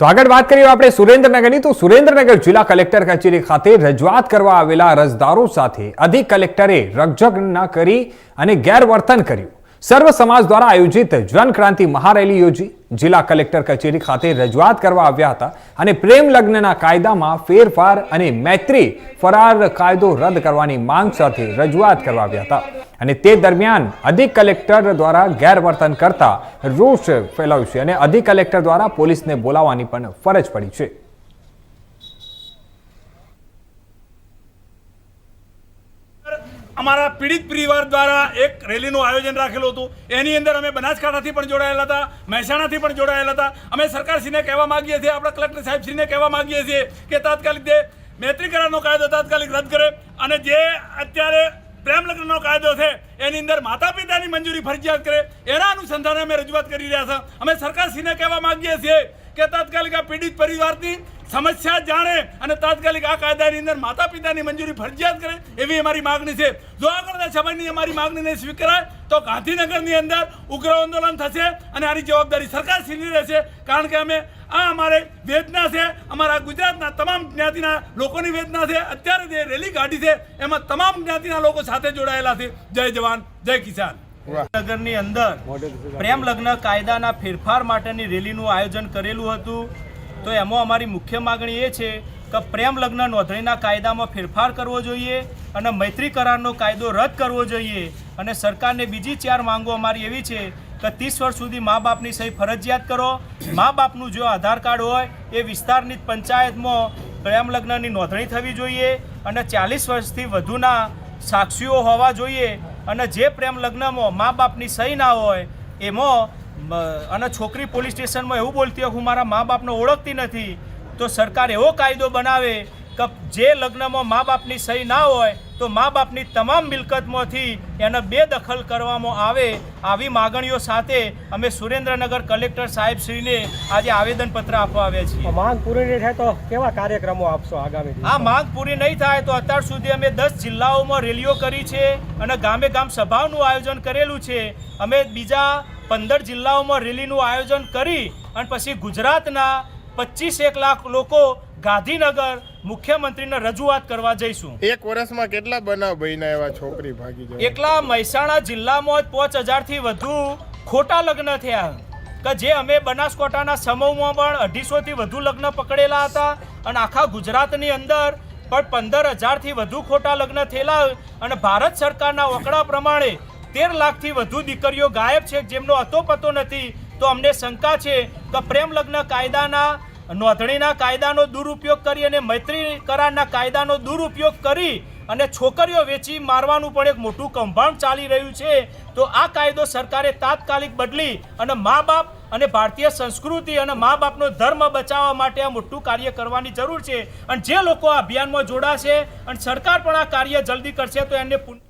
તો આગળ વાત કરીએ આપણે સુરેન્દ્રનગરની. તો સુરેન્દ્રનગર જિલ્લા કલેક્ટર કચેરી ખાતે રજૂઆત કરવા આવેલા અરજદારો સાથે અધિક કલેક્ટરે રકઝક ન કરી અને ગેરવર્તન કર્યું. સર્વ સમાજ દ્વારા આયોજિત જનક્રાંતિ મહારેલી યોજી જિલ્લા કલેક્ટર કચેરી ખાતે રજૂઆત કરવા આવ્યા હતા અને પ્રેમ લગ્નના કાયદામાં ફેરફાર અને મૈત્રી ફરાર કાયદો રદ કરવાની માંગ સાથે રજૂઆત કરવા આવ્યા હતા. અને તે દરમિયાન અધિક કલેક્ટર દ્વારા ગેરવર્તન કરતા રોષ ફેલાવ્યું છે અને અધિક કલેક્ટર દ્વારા પોલીસને બોલાવવાની પણ ફરજ પડી છે. અમારા પીડિત પરિવાર દ્વારા એક રેલીનું આયોજન રાખેલું હતું. એની અંદર અમે બનાસકાંઠાથી પણ જોડાયેલા હતા, મહેસાણાથી પણ જોડાયેલા હતા. અમે સરકારશ્રીને કહેવા માંગીએ છીએ, આપણા કલેક્ટર સાહેબશ્રીને કહેવા માગીએ છીએ કે તાત્કાલિક જે મૈત્રી કાયદો તાત્કાલિક રદ કરે અને જે અત્યારે પ્રેમ લગ્નનો કાયદો છે, એની અંદર માતા પિતાની મંજૂરી ફરજિયાત કરે, એના અનુસંધાને અમે રજૂઆત કરી રહ્યા છે અમે સરકારશ્રીને કહેવા માંગીએ છીએ કે તાત્કાલિક આ પીડિત પરિવારની સમસ્યા જાણે અને તાત્કાલિક આ કાયદાની અંદર માતા પિતાની મંજૂરી ફરજિયાત કરે એવી અમારી માગણી છે. જો આગળના સમયની અમારી માગણીને સ્વીકારાય, તો ગાંધીનગરની અંદર ઉગ્ર આંદોલન થશે અને આની જવાબદારી સરકારશ્રીની રહેશે. કારણ કે અમે આ અમારે વેદના છે. અમારા ગુજરાતના તમામ જ્ઞાતિના લોકોની વેદના છે. અત્યારે જે રેલી કાઢી છે એમાં તમામ જ્ઞાતિના લોકો સાથે જોડાયેલા છે. જય જવાન જય કિસાન. નગરની અંદર પ્રેમ લગ્ન કાયદાના ફેરફાર માટેની રેલીનું આયોજન કરેલું હતું. તો એમાં અમારી મુખ્ય માગણી એ છે કે પ્રેમ લગ્ન નોંધણીના કાયદામાં ફેરફાર કરવો જોઈએ અને મૈત્રી કરારનો કાયદો રદ કરવો જોઈએ. અને સરકારને બીજી ચાર માંગો અમારી એવી છે કે ત્રીસ વર્ષ સુધી મા બાપની સહી ફરજિયાત કરો. મા બાપનું જો આધાર કાર્ડ હોય, એ વિસ્તારની પંચાયતમાં પ્રેમ લગ્નની નોંધણી થવી જોઈએ અને ચાલીસ વર્ષથી વધુના સાક્ષીઓ હોવા જોઈએ અને જે પ્રેમ લગ્નમાં મા બાપની સહી ના હોય, એમાં અને છોકરી પોલીસ સ્ટેશનમાં એવું બોલતી હોય, હું મારા મા બાપને ઓળખતી નથી. તો સરકાર એવો કાયદો બનાવે જે લગ્નમાં મા બાપની સહી ના હોય તો મા બાપની તમામ મિલકતમાંથી એને બેદખલ કરવામાં આવે આવી માગણીઓ સાથે અમે સુરેન્દ્રનગર કલેક્ટર સાહેબશ્રીને આજે આવેદનપત્ર આપવા આવ્યા છીએ. માંગ પૂરી નહીં થાય તો કેવા કાર્યક્રમો આપશો આગામી આ માંગ પૂરી નહીં થાય તો અત્યાર સુધી અમે દસ જિલ્લાઓમાં રેલીઓ કરી છે અને ગામે ગામ સભાઓનું આયોજન કરેલું છે. અમે બીજા પંદર જિલ્લાઓમાં રેલીનું આયોજન કરી અને પછી ગુજરાતના પચીસ એક લાખ લોકો ગાંધીનગર મુખ્યમંત્રીને રજૂઆત કરવા જઈશું. એક વર્ષમાં કેટલા બનાવ બન્યા એવા છોકરી ભાગી જાય? એકલા મહેસાણા જિલ્લામાં જ પાંચ હજારથી વધુ ખોટા લગ્ન થયા. કે જે અમે બનાસકાંઠાના સમૂહમાં પણ અઢીસોથી વધુ લગ્ન પકડેલા હતા અને આખા ગુજરાતની અંદર પણ પંદર હજારથી વધુ ખોટા લગ્ન થયેલા અને ભારત સરકારના ઓકડા પ્રમાણે તેર લાખથી વધુ દીકરીઓ ગાયબ છે જેમનો અતોપતો નથી. તો અમને શંકા છે કે પ્રેમ લગ્ન કાયદાના નોંધણીના કાયદાનો દુરુપયોગ કરી અને મૈત્રી કરારના કાયદાનો દુરુપયોગ કરી અને છોકરીઓ વેચી મારવાનું પણ એક મોટું કૌભાંડ ચાલી રહ્યું છે. તો આ કાયદો સરકારે તાત્કાલિક બદલી અને મા બાપ અને ભારતીય સંસ્કૃતિ અને મા બાપનો ધર્મ બચાવવા માટે આ મોટું કાર્ય કરવાની જરૂર છે. અને જે લોકો આ અભિયાનમાં જોડાશે અને સરકાર પણ આ કાર્ય જલ્દી કરશે તો પુન-